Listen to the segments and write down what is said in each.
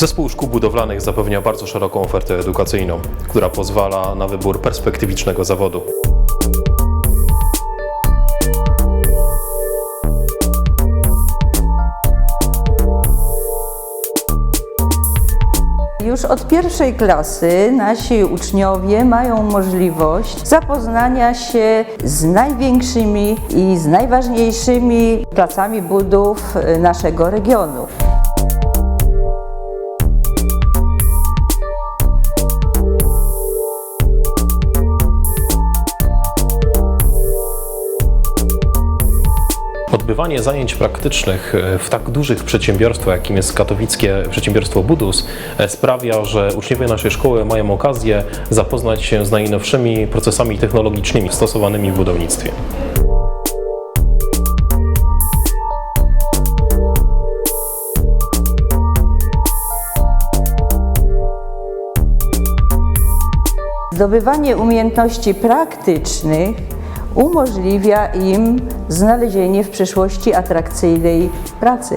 Zespół szkół budowlanych zapewnia bardzo szeroką ofertę edukacyjną, która pozwala na wybór perspektywicznego zawodu. Już od pierwszej klasy nasi uczniowie mają możliwość zapoznania się z największymi i z najważniejszymi placami budów naszego regionu. Odbywanie zajęć praktycznych e, w tak dużych przedsiębiorstwach, jakim jest katowickie przedsiębiorstwo Budus, e, sprawia, że uczniowie naszej szkoły mają okazję zapoznać się z najnowszymi procesami technologicznymi stosowanymi w budownictwie. Zdobywanie umiejętności praktycznych umożliwia im znalezienie w przyszłości atrakcyjnej pracy.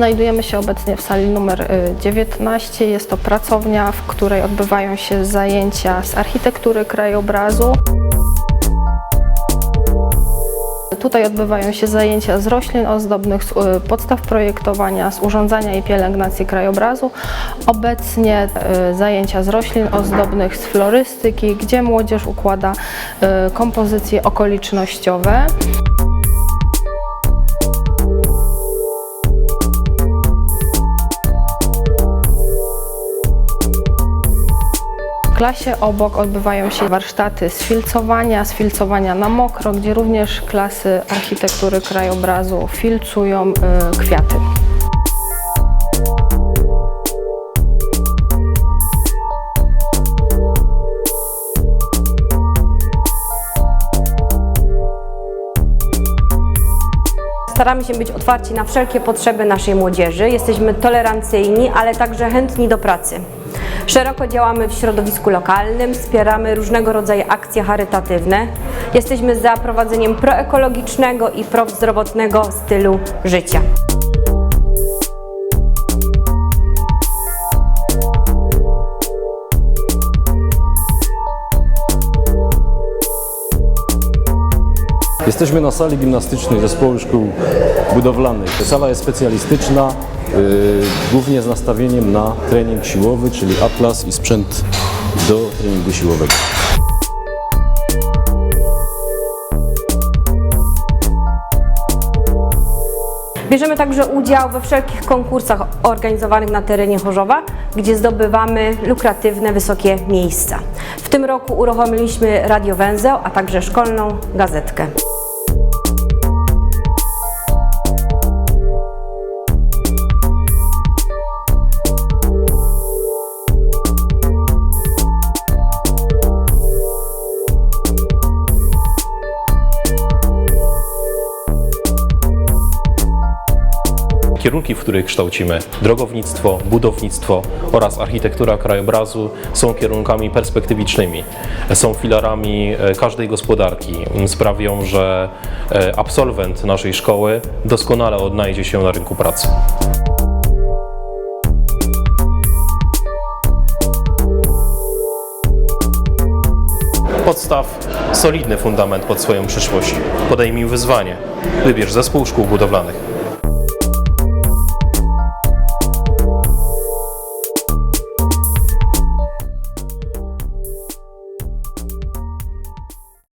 Znajdujemy się obecnie w sali numer y, 19. Jest to pracownia, w której odbywają się zajęcia z architektury krajobrazu. Tutaj odbywają się zajęcia z roślin ozdobnych, z y, podstaw projektowania, z urządzania i pielęgnacji krajobrazu. Obecnie y, zajęcia z roślin ozdobnych, z florystyki, gdzie młodzież układa y, kompozycje okolicznościowe. Klasie obok odbywają się warsztaty z filcowania, z filcowania na mokro, gdzie również klasy architektury krajobrazu filcują y, kwiaty. Staramy się być otwarci na wszelkie potrzeby naszej młodzieży. Jesteśmy tolerancyjni, ale także chętni do pracy. Szeroko działamy w środowisku lokalnym, wspieramy różnego rodzaju akcje charytatywne. Jesteśmy za prowadzeniem proekologicznego i prozdrowotnego stylu życia. Jesteśmy na sali gimnastycznej Zespołu Szkół Budowlanych. Sala jest specjalistyczna, głównie z nastawieniem na trening siłowy, czyli atlas i sprzęt do treningu siłowego. Bierzemy także udział we wszelkich konkursach organizowanych na terenie Chorzowa, gdzie zdobywamy lukratywne, wysokie miejsca. W tym roku uruchomiliśmy radiowęzeł, a także szkolną gazetkę. Kierunki, w których kształcimy drogownictwo, budownictwo oraz architektura krajobrazu są kierunkami perspektywicznymi. Są filarami e, każdej gospodarki. Sprawią, że e, absolwent naszej szkoły doskonale odnajdzie się na rynku pracy. Podstaw solidny fundament pod swoją przyszłość. Podejmij wyzwanie. Wybierz zespół szkół budowlanych.